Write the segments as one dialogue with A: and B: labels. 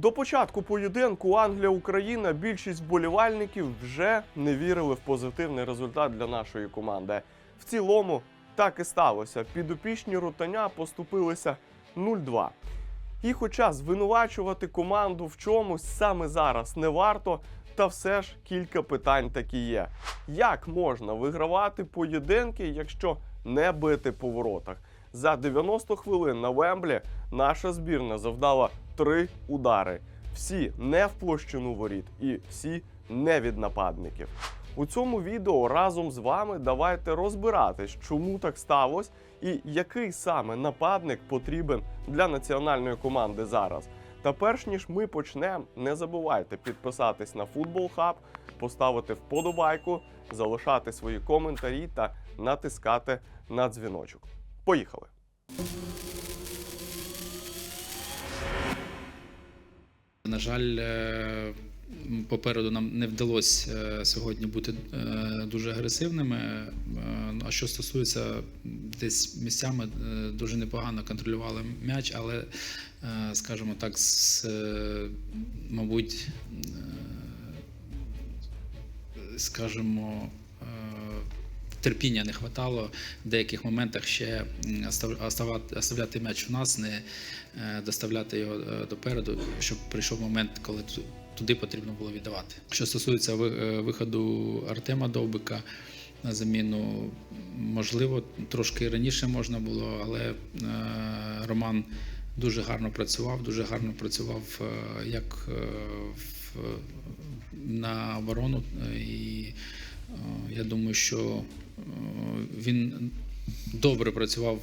A: До початку поєдинку Англія-Україна більшість вболівальників вже не вірили в позитивний результат для нашої команди. В цілому так і сталося. Підопічні рутаня поступилися 0-2. І хоча звинувачувати команду в чомусь саме зараз не варто, та все ж кілька питань такі є. Як можна вигравати поєдинки, якщо не бити по воротах? За 90 хвилин на Вемблі наша збірна завдала три удари. Всі не в площину воріт і всі не від нападників. У цьому відео разом з вами давайте розбиратись, чому так сталося і який саме нападник потрібен для національної команди зараз. Та перш ніж ми почнемо, не забувайте підписатись на Футбол Хаб, поставити вподобайку, залишати свої коментарі та натискати на дзвіночок. Поїхали!
B: На жаль, е, попереду нам не вдалося е, сьогодні бути е, дуже агресивними. А що стосується десь місцями, дуже непогано контролювали м'яч, але, скажімо так, з, мабуть, скажімо, терпіння не вистачало в деяких моментах ще оставляти м'яч у нас, не е, доставляти його е, допереду, щоб прийшов момент, коли туди потрібно було віддавати. Що стосується е, виходу Артема Довбика на заміну, можливо, трошки раніше можна було, але Роман дуже гарно працював, дуже гарно працював як в, на оборону. І я думаю, що він добре працював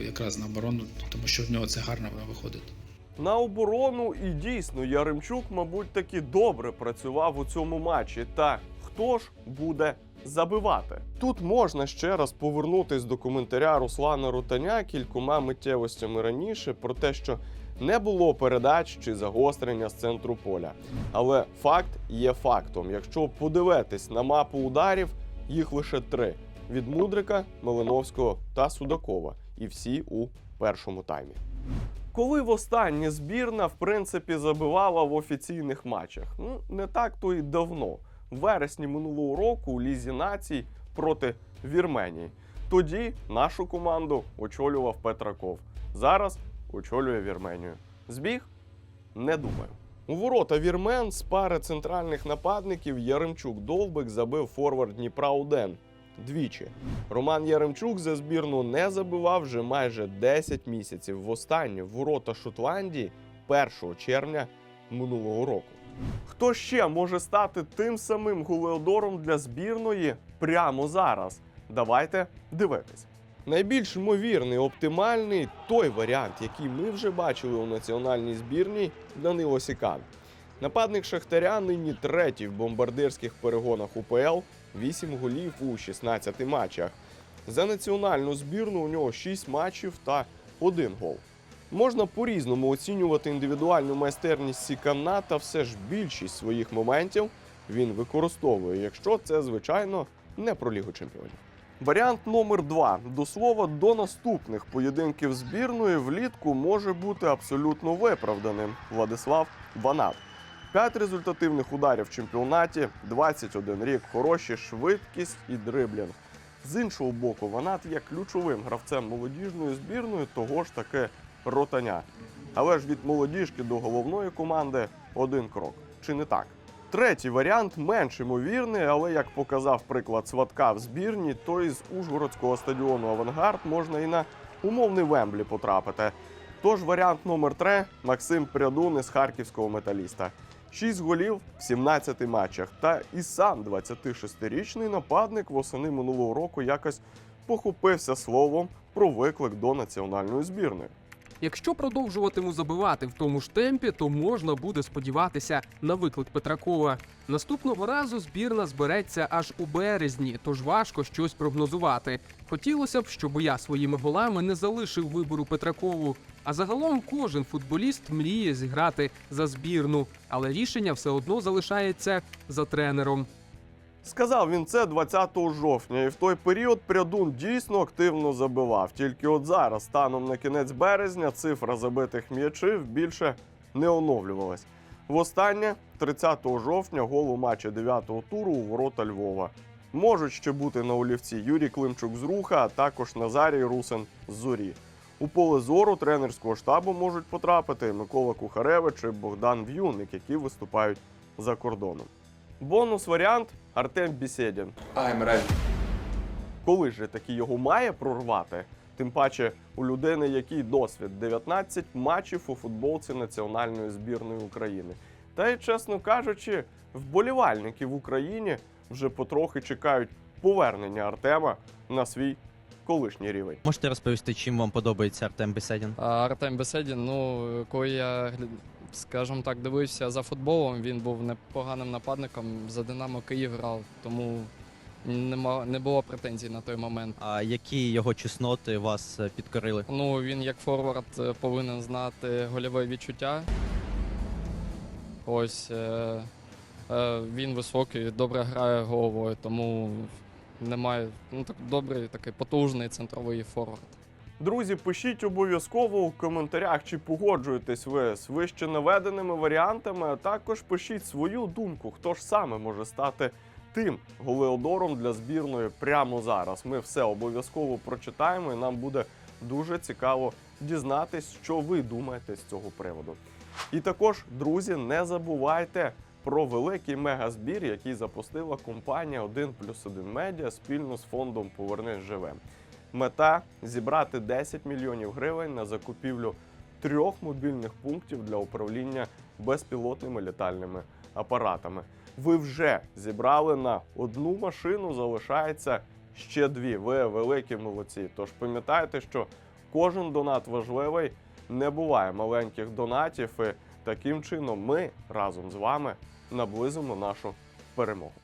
B: е, якраз на оборону, тому що в нього це гарно виходить.
A: На оборону і дійсно Яремчук, мабуть, таки добре працював у цьому матчі. Та хто ж буде забивати? Тут можна ще раз повернутись до коментаря Руслана Рутаня кількома миттєвостями раніше про те, що не було передач чи загострення з центру поля. Але факт є фактом. Якщо подивитись на мапу ударів, їх лише три: від Мудрика, Малиновського та Судакова. І всі у першому таймі. Коли востаннє збірна, в принципі, забивала в офіційних матчах? Ну, не так то й давно. В вересні минулого року у Лізі націй проти Вірменії. Тоді нашу команду очолював Петраков. Зараз очолює Вірменію. Збіг? Не думаю. У ворота вірмен з пари центральних нападників Яремчук Довбик забив форвард Дніпра Уден двічі. Роман Яремчук за збірну не забивав вже майже 10 місяців. Востаннє в ворота Шотландії 1 червня минулого року. Хто ще може стати тим самим гулеодором для збірної прямо зараз? Давайте дивитись. Найбільш ймовірний, оптимальний той варіант, який ми вже бачили у національній збірній Данило Сікан. Нападник Шахтаря нині третій в бомбардирських перегонах УПЛ, 8 голів у 16 матчах. За національну збірну у нього 6 матчів та 1 гол. Можна по-різному оцінювати індивідуальну майстерність Сікана, та все ж більшість своїх моментів він використовує, якщо це, звичайно, не про Лігу Чемпіонів. Варіант номер два. До слова, до наступних поєдинків збірної влітку може бути абсолютно виправданим. Владислав Банат. П'ять результативних ударів в чемпіонаті, 21 рік, хороші швидкість і дриблінг. З іншого боку, Ванат є ключовим гравцем молодіжної збірної того ж таки ротаня. Але ж від молодіжки до головної команди один крок. Чи не так? Третій варіант менш ймовірний, але як показав приклад сватка в збірні, то із Ужгородського стадіону Авангард можна і на умовний Вемблі потрапити. Тож варіант номер 3 Максим Прядун із харківського металіста. 6 голів в 17 матчах. Та і сам 26-річний нападник восени минулого року якось похопився словом про виклик до національної збірної.
C: Якщо продовжуватиму забивати в тому ж темпі, то можна буде сподіватися на виклик Петракова. Наступного разу збірна збереться аж у березні, тож важко щось прогнозувати. Хотілося б, щоб я своїми голами не залишив вибору Петракову. А загалом кожен футболіст мріє зіграти за збірну, але рішення все одно залишається за тренером.
A: Сказав він це 20 жовтня, і в той період Прядун дійсно активно забивав. Тільки от зараз, станом на кінець березня, цифра забитих м'ячів більше не оновлювалась. Востаннє 30 жовтня гол у матчі 9-го туру у ворота Львова. Можуть ще бути на олівці Юрій Климчук з Руха, а також Назарій Русин з Зорі. У поле зору тренерського штабу можуть потрапити Микола Кухаревич і Богдан В'юник, які виступають за кордоном. Бонус варіант Артем Бісєдін.
D: I'm ready.
A: Коли ж таки його має прорвати? Тим паче у людини, який досвід 19 матчів у футболці національної збірної України. Та й, чесно кажучи, вболівальники в Україні вже потрохи чекають повернення Артема на свій колишній рівень.
E: Можете розповісти, чим вам подобається Артем Беседін?
F: А Артем Беседін, ну коли я скажімо так, дивився за футболом, він був непоганим нападником. За Динамо Київ грав, тому нема, не було претензій на той момент.
E: А які його чесноти вас е, підкорили?
F: Ну він як форвард е, повинен знати гольове відчуття. Ось е, е, він високий, добре грає головою, тому немає ну так добрий, такий потужний центровий форвард.
A: Друзі, пишіть обов'язково у коментарях, чи погоджуєтесь ви з вище наведеними варіантами, а також пишіть свою думку, хто ж саме може стати тим голеодором для збірної прямо зараз. Ми все обов'язково прочитаємо, і нам буде дуже цікаво дізнатись, що ви думаєте з цього приводу. І також, друзі, не забувайте про великий мегазбір, який запустила компанія 1 плюс 1 медіа спільно з фондом Повернись живем. Мета зібрати 10 мільйонів гривень на закупівлю трьох мобільних пунктів для управління безпілотними літальними апаратами. Ви вже зібрали на одну машину, залишається ще дві. Ви великі молодці. Тож пам'ятайте, що кожен донат важливий, не буває маленьких донатів, і таким чином ми разом з вами наблизимо нашу перемогу.